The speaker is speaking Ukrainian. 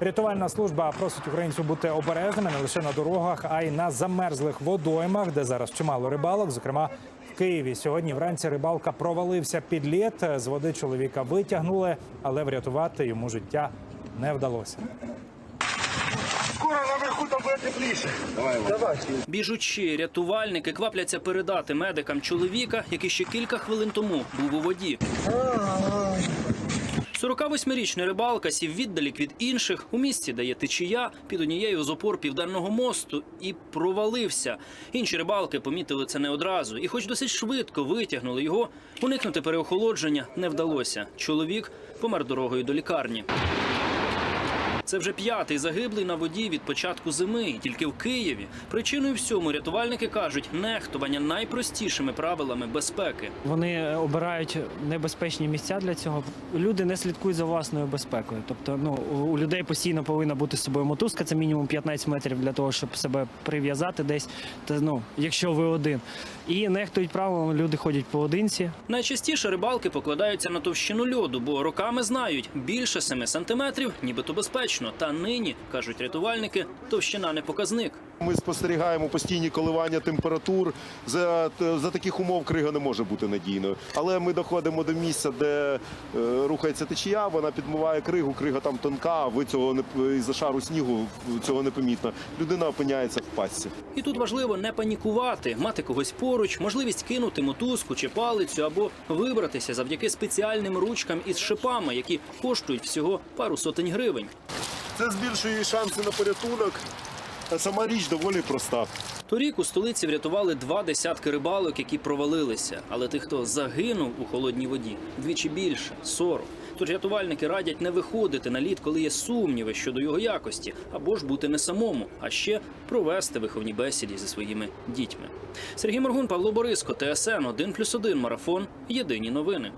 Рятувальна служба просить українців бути обережними не лише на дорогах, а й на замерзлих водоймах, де зараз чимало рибалок. Зокрема, в Києві сьогодні вранці рибалка провалився під лід. З води чоловіка витягнули, але врятувати йому життя не вдалося. Скоро наверху там буде тепліше. Давай, рятувальники квапляться передати медикам чоловіка, який ще кілька хвилин тому був у воді. 48-річний рибалка сів віддалік від інших у місці, де є течія під однією з опор південного мосту, і провалився. Інші рибалки помітили це не одразу, і, хоч досить швидко витягнули його, уникнути переохолодження не вдалося. Чоловік помер дорогою до лікарні. Це вже п'ятий загиблий на воді від початку зими. І тільки в Києві причиною всьому рятувальники кажуть нехтування найпростішими правилами безпеки. Вони е, обирають небезпечні місця для цього. Люди не слідкують за власною безпекою. Тобто, ну у людей постійно повинна бути з собою мотузка. Це мінімум 15 метрів для того, щоб себе прив'язати десь. Та ну, якщо ви один, і нехтують правилами, люди ходять поодинці. Найчастіше рибалки покладаються на товщину льоду, бо роками знають більше 7 сантиметрів, нібито безпечно. Та нині кажуть рятувальники, товщина не показник. Ми спостерігаємо постійні коливання температур. За, за таких умов крига не може бути надійною. Але ми доходимо до місця, де е, рухається течія, вона підмиває кригу, крига там тонка, ви цього не із-за шару снігу цього не помітно. Людина опиняється в пастці. І тут важливо не панікувати, мати когось поруч, можливість кинути мотузку чи палицю або вибратися завдяки спеціальним ручкам із шипами, які коштують всього пару сотень гривень. Це збільшує шанси на порятунок. А сама річ доволі проста. Торік у столиці врятували два десятки рибалок, які провалилися. Але тих, хто загинув у холодній воді, двічі більше 40. Тож рятувальники радять не виходити на лід, коли є сумніви щодо його якості, або ж бути не самому, а ще провести виховні бесіді зі своїми дітьми. Сергій Моргун, Павло Бориско, ТСН 1+,1 Марафон. Єдині новини.